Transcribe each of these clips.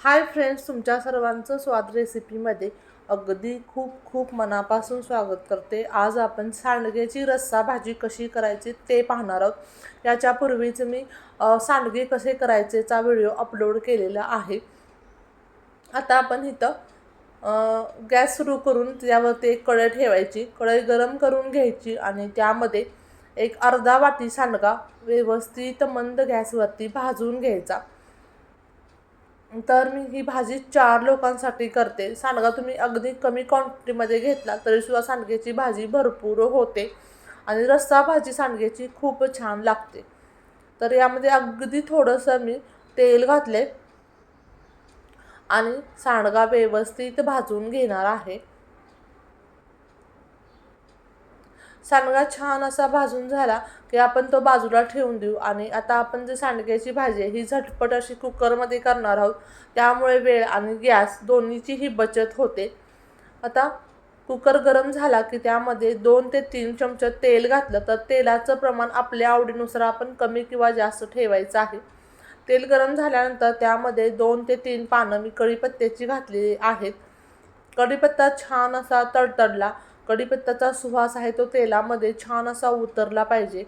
Hi friends तुमच्या सर्वांचं स्वाद रेसिपीमध्ये अगदी खूप खूप मनापासून स्वागत करते. आज आपण सांडग्याची रस्सा भाजी कशी करायची ते पाहणार आहोत. याच्यापूर्वीच मी सांडगे कसे करायचेचा व्हिडिओ अपलोड केलेला आहे. आता आपण इथं गॅस सुरू करून त्यावरती एक कढई ठेवायची. कढई गरम करून घ्यायची आणि त्यामध्ये एक अर्धा वाटी सांडगा व्यवस्थित मंद गॅसवरती भाजून घ्यायचा. तर मी ही भाजी चार लोकांसाठी करते. सांडगा तुम्ही अगदी कमी क्वांटिटीमध्ये घेतला तरीसुद्धा सांडग्याची भाजी भरपूर होते आणि रस्सा भाजी सांडग्याची खूप छान लागते. तर यामध्ये अगदी थोडंसं मी तेल घातले आणि सांडगा व्यवस्थित भाजून घेणार आहे. सांडगा छान असा भाजून झाला की आपण तो बाजूला ठेवून देऊ. आणि आता आपण जे सांडग्याची भाजी आहे ही झटपट अशी कुकरमध्ये करणार आहोत. त्यामुळे वेळ आणि गॅस दोन्हीचीही बचत होते. आता कुकर गरम झाला की त्यामध्ये दोन ते तीन चमचे तेल घातलं तर तेलाचं प्रमाण आपल्या आवडीनुसार आपण कमी किंवा जास्त ठेवायचं आहे. तेल गरम झाल्यानंतर त्यामध्ये दोन ते तीन पानं मी कढीपत्त्याची घातलेली आहेत. कढीपत्ता छान असा तडतडला. कढीपत्त्याचा सुवास आहे तो तेलामध्ये छान असा उतरला पाहिजे.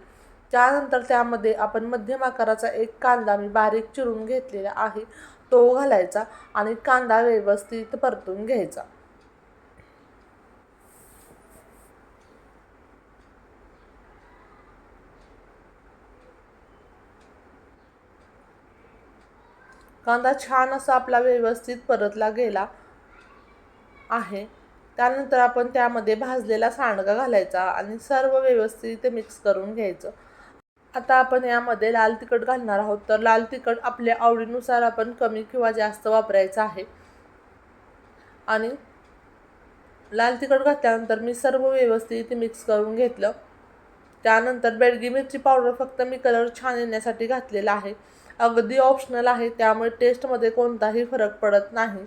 त्यानंतर त्यामध्ये आपण मध्यम आकाराचा एक कांदा मी बारीक चिरून घेतलेला आहे. तो घालायचा आणि कांदा व्यवस्थित परतून घ्यायचा. कांदा छान असा आपला व्यवस्थित परतला गेला आहे. त्यानंतर आपण त्यामध्ये भाजलेला सांडगा घालायचा आणि सर्व व्यवस्थित मिक्स करून घ्यायचं. आता आपण यामध्ये लाल तिखट घालणार आहोत. तर लाल तिखट आपल्या आवडीनुसार आपण कमी किंवा जास्त वापरायचं आहे. आणि लाल तिखट घातल्यानंतर मी सर्व व्यवस्थित मिक्स करून घेतलं. त्यानंतर बेडगी मिरची पावडर फक्त मी कलर छान येण्यासाठी घातलेला आहे. अगदी ऑप्शनल आहे त्यामुळे टेस्टमध्ये कोणताही फरक पडत नाही.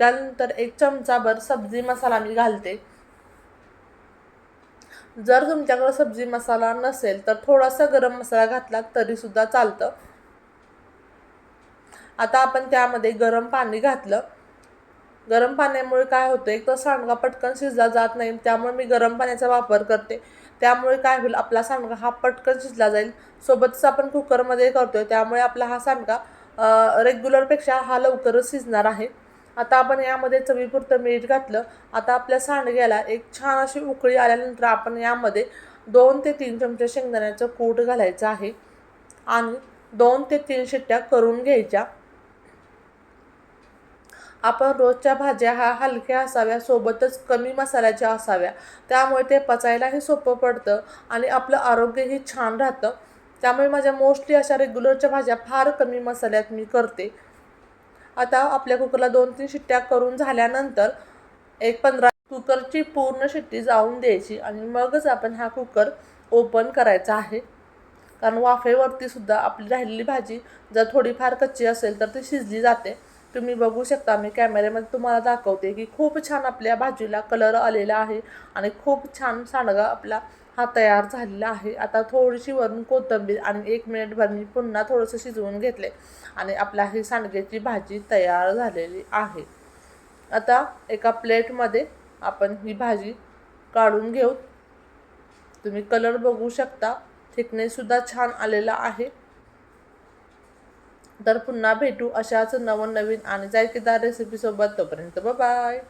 त्यानंतर एक चमचाभर सब्जी मसाला मी घालते. जर तुमच्याकडे सब्जी मसाला नसेल तर थोडासा गरम मसाला घातला तरीसुद्धा चालतं. आता आपण त्यामध्ये गरम पाणी घातलं. गरम पाण्यामुळे काय होतं एक तर सांडगा पटकन शिजला जात नाही त्यामुळे मी गरम पाण्याचा वापर करते. त्यामुळे काय होईल आपला सांडगा हा पटकन शिजला जाईल. सोबतच आपण कुकरमध्ये करतोय त्यामुळे आपला हा सांडगा रेग्युलरपेक्षा हा लवकरच शिजणार आहे. आता आपण यामध्ये चवीपुरतं मीठ घातलं. आता आपल्या सांडग्याला एक छान अशी उकळी आल्यानंतर आपण यामध्ये दोन ते तीन चमचे शेंगदाण्याचं कूट घालायचं आहे. आणि दोन ते तीन शिट्ट्या करून घ्यायच्या. आपण रोजच्या भाज्या ह्या हलक्या असाव्या सोबतच कमी मसाल्याच्या असाव्या. त्यामुळे ते पचायलाही सोपं पडतं आणि आपलं आरोग्यही छान राहतं. त्यामुळे माझ्या मोस्टली अशा रेग्युलरच्या भाज्या फार कमी मसाल्यात मी करते. आता आपल्या कुकरला दोन तीन शिट्ट्या करून झाल्यानंतर एक पंधरा कुकरची पूर्ण शिट्टी जाऊन द्यायची आणि मगच आपण हा कुकर ओपन करायचा आहे. कारण वाफेवरती सुद्धा आपली राहिलेली भाजी जर थोडीफार कच्ची असेल तर ती शिजली जाते. तुम्ही बघू शकता मी कॅमेऱ्यामध्ये तुम्हाला दाखवते की खूप छान आपल्या भाजीला कलर आलेला आहे आणि खूप छान सांडगा आपला हा तयार झालेला आहे. आता थोडीशी वरून कोथिंबीर आणि एक मिनिटभर मी पुन्हा थोडंसं शिजवून घेतले आणि आपल्या ही सांडग्याची भाजी तयार झालेली आहे. आता एका प्लेटमध्ये आपण ही भाजी काढून घेऊ. तुम्ही कलर बघू शकता. थिकनेससुद्धा छान आलेला आहे. तर पुन्हा भेटू अशाच नवनवीन आणि जायकेदार रेसिपीसोबत तोपर्यंत बाय